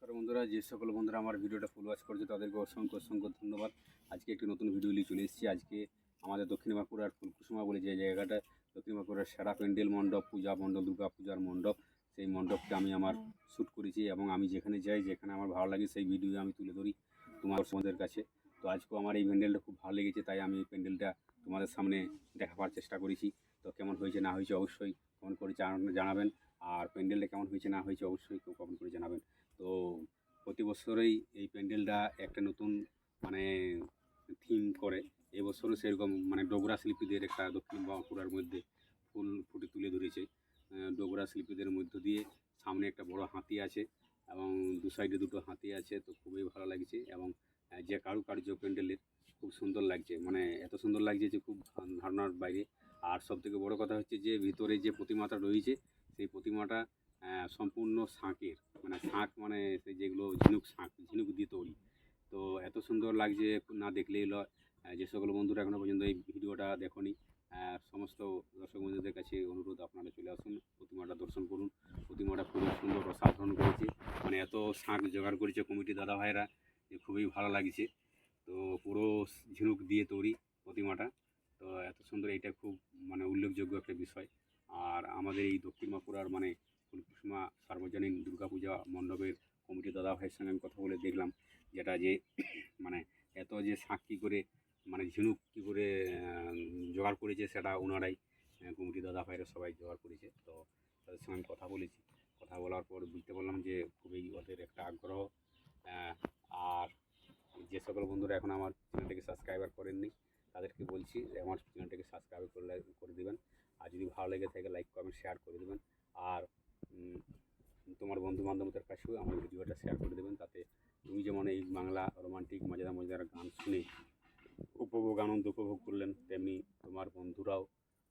নমস্কার বন্ধুরা যে সকল বন্ধুরা আমার ভিডিওটা ফুল ওয়াচ করছে তাদেরকে অসংখ্য অসংখ্য ধন্যবাদ। আজকে একটি নতুন ভিডিও নিয়ে চলে এসেছি। আজকে আমাদের দক্ষিণ বাঁকুড়ার ফুলকুসুমা বলে যে জায়গাটা দক্ষিণ বাঁকুড়ার সেরা প্যান্ডেল মণ্ডপ পূজা মণ্ডপ দুর্গা পূজার মণ্ডপ সেই মণ্ডপটা আমি আমার শ্যুট করেছি এবং আমি যেখানে যাই যেখানে আমার ভালো লাগে সেই ভিডিও আমি তুলে ধরি তোমার তোমাদের কাছে। তো আজকেও আমার এই প্যান্ডেলটা খুব ভালো লেগেছে তাই আমি এই প্যান্ডেলটা তোমাদের সামনে দেখাবার চেষ্টা করেছি। তো কেমন হয়েছে না হয়েছে অবশ্যই কমেন্ট করে জানাবেন। আর প্যান্ডেলটা কেমন হয়েছে না হয়েছে অবশ্যই কেউ কমেন্ট করে জানাবেন। তো প্রতি বছরেই এই প্যান্ডেলটা একটা নতুন মানে থিম করে। এবছরও সেরকম মানে ডোগরা শিল্পীদের একটা দক্ষিণ বাঁকুড়ার মধ্যে ফুল ফুটে তুলে ধরেছে। ডোগরা শিল্পীদের মধ্য দিয়ে সামনে একটা বড় হাতি আছে এবং দু সাইডে দুটো হাতি আছে, তো খুবই ভালো লাগছে এবং যে কারুকার্য প্যান্ডেলের খুব সুন্দর লাগছে। মানে এত সুন্দর লাগছে যে খুব ধারণার বাইরে। আর সব থেকে বড় কথা হচ্ছে যে, ভিতরে যে প্রতিমাটা রয়েছে, সেই প্রতিমাটা সম্পূর্ণ শাঁকের মানে শাঁখ মানে সেই যেগুলো ঝিনুক শাঁখ ঝিনুক দিয়ে তৈরি। তো এত সুন্দর লাগছে না দেখলেই লয় যে সকল বন্ধুরা এখনও পর্যন্ত এই ভিডিওটা দেখনি সমস্ত দর্শক বন্ধুদের কাছে অনুরোধ আপনারা চলে আসুন, প্রতিমাটা দর্শন করুন। প্রতিমাটা খুবই সুন্দর অসাধারণ করেছে। মানে এত শাঁখ জোগাড় করেছে কমিটি দাদা ভাইরা যে খুবই ভালো লাগছে। তো পুরো ঝিনুক দিয়ে তৈরি প্রতিমাটা। তো এত সুন্দর এটা খুব মানে উল্লেখযোগ্য একটা বিষয়। আর আমাদের এই দক্ষিণ বাঁকুড়ার মানে ফুলকুসুমা সার্বজনীন দুর্গাপূজা মণ্ডপের কমিটি দাদা ভাইয়ের সঙ্গে আমি কথা বলে দেখলাম যেটা যে মানে এত যে শাঁখ কী করে মানে ঝিনুক কী করে জোগাড় করেছে সেটা ওনারাই কমিটি দাদা ভাইরা সবাই জোগাড় করেছে। তো তাদের সঙ্গে আমি কথা বলেছি। কথা বলার পর বুঝতে পারলাম যে খুবই ওদের একটা আগ্রহ আর যে সকল বন্ধুরা এখন আমার চ্যানেলটাকে সাবস্ক্রাইবার করেননি, তাদেরকে বলছি আমার চ্যানেলটাকে সাবস্ক্রাইব করলে, করে দেবেন। আর যদি ভালো লেগে থাকে, লাইক, কমেন্ট, শেয়ার করে দেবেন। বান্ধবদের কাছেও আমার ভিডিওটা শেয়ার করে দেবেন, তাতে তুমি যেমন এই বাংলা রোমান্টিক মজাদার মজাদার গান শুনে উপভোগ, আনন্দ উপভোগ করলেন, তেমনি তোমার বন্ধুরাও,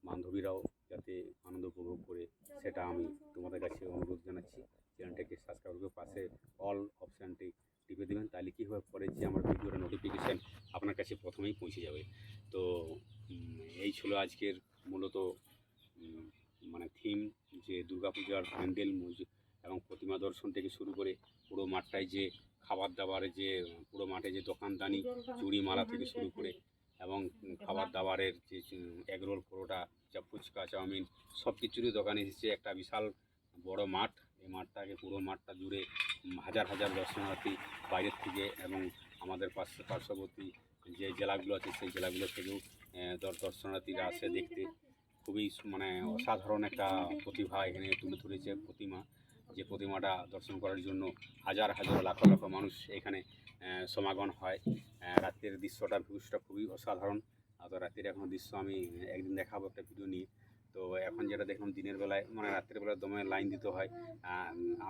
বান্ধবীরাও যাতে আনন্দ উপভোগ করে, সেটা আমি তোমাদের কাছে অনুরোধ জানাচ্ছি। চ্যানেলটাকে সাবস্ক্রাইব করে পাশে অল অপশানটি টিপে দেবেন, তাহলে কী হবে? পরে যে আমার ভিডিওর নোটিফিকেশান আপনার কাছে প্রথমেই পৌঁছে যাবে। তো এই ছিল আজকের মূলত মানে থিম যে দুর্গাপূজার প্যান্ডেল মসজিদ এবং প্রতিমা দর্শন থেকে শুরু করে পুরো মাঠটায় যে খাবার দাবারের যে, পুরো মাঠে যে দোকানদানি চুড়ি মালা থেকে শুরু করে এবং খাবার দাবারের যে এগরোল পরোটা, চা, ফুচকা, চাউমিন সব কিছুরই দোকানে এসেছে। একটা বিশাল বড় মাঠ। এই মাঠটাকে পুরো মাঠটা জুড়ে হাজার হাজার দর্শনার্থী বাইরের থেকে এবং আমাদের পার্শ্ব পার্শ্ববর্তী যে জেলাগুলো আছে, সেই জেলাগুলো থেকেও দর্শনার্থীরা আসে দেখতে। খুবই মানে অসাধারণ একটা প্রতিভা এখানে তুলে ধরেছে প্রতিমা। যে প্রতিমাটা দর্শন করার জন্য হাজার হাজার লাখ লাখ মানুষ এখানে সমাগম হয়। রাত্রের রাতের দৃশ্যটা ভিউজটা খুবই অসাধারণ। তো রাতের এখন দৃশ্য আমি একদিন দেখাবো একটা ভিডিও নিয়ে। তো এখন যেটা দেখলাম, দিনের বেলায় মানে রাত্রের বেলায় দমে লাইন দিতে হয়।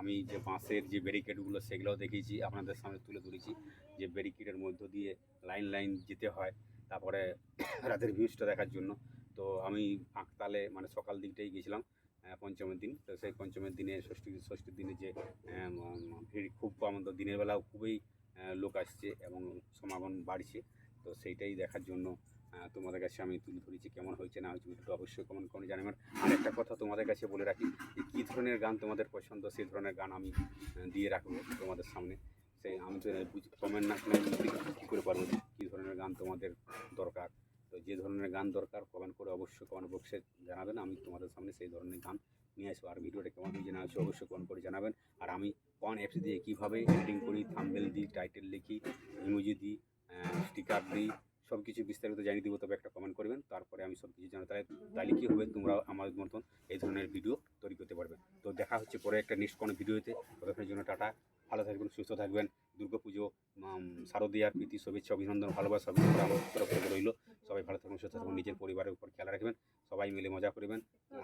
আমি যে বাঁশের যে ব্যারিকেডগুলো সেগুলোও দেখেছি, আপনাদের সামনে তুলে ধরেছি। যে ব্যারিকেডের মধ্য দিয়ে লাইন লাইন যেতে হয়, তারপরে রাতের ভিউজটা দেখার জন্য। তো আমি ফাঁকতালে মানে সকাল দিকটাই গেছিলাম। পঞ্চমের দিন। তো সেই পঞ্চমের দিনে, ষষ্ঠী, ষষ্ঠীর দিনে যে ভিড় খুব তো দিনের বেলাও খুবই লোক আসছে এবং সমাগম বাড়ছে। তো সেইটাই দেখার জন্য তোমাদের কাছে আমি তুলে ধরেছি, কেমন হয়েছে, না হয়েছে ভিডিওটা অবশ্যই কমেন্ট করে জানাবেন। আর একটা কথা তোমাদের কাছে বলে রাখি, যে কী ধরনের গান তোমাদের পছন্দ, সেই ধরনের গান আমি দিয়ে রাখব তোমাদের সামনে। সেই আমি তো কমেন্ট না শুনে কী করে পারব, কী ধরনের গান তোমাদের দরকার? তো যে ধরনের গান দরকার, কমেন্ট করে অবশ্যই কমেন্ট বক্সে জানাবেন। আমি তোমাদের সামনে সেই ধরনের গান নিয়ে আসব। আর ভিডিওটা কেমন হয়েছে না হচ্ছে অবশ্যই কমেন্ট করে জানাবেন। আর আমি কোন অ্যাপস দিয়ে কীভাবে এডিটিং করি থাম্বেল দিই টাইটেল লিখি ইমোজি দিই স্টিকার দিই সব কিছু বিস্তারিত জানিয়ে দিব, তবে একটা কমেন্ট করবেন। তারপরে আমি সব কিছু জানো তাহলে তাহলে কী হবে? তোমরা আমার মতন এই ধরনের ভিডিও তৈরি করতে পারবে। তো দেখা হচ্ছে পরে একটা নেক্সট কোনো ভিডিওতে ততক্ষণের জন্য টাটা। ভালো থাকবেন, সুস্থ থাকবেন। দুর্গা পুজো শারদীয়ার প্রীতি, শুভেচ্ছা, অভিনন্দন, ভালোবাসা, অভিনন্দন আমার রইল। সবাই ভালো থাকবেন, সুস্থ থাকবেন, নিজের পরিবারের উপর খেয়াল রাখবেন। সবাই মিলে মজা করবেন,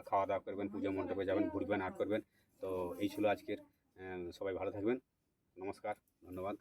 খাওয়া দাওয়া করবেন, পুজো মণ্ডপে যাবেন, ঘুরবেন, আর্ট করবেন। তো এই ছিল আজকের সবাই ভালো থাকবেন। নমস্কার, ধন্যবাদ।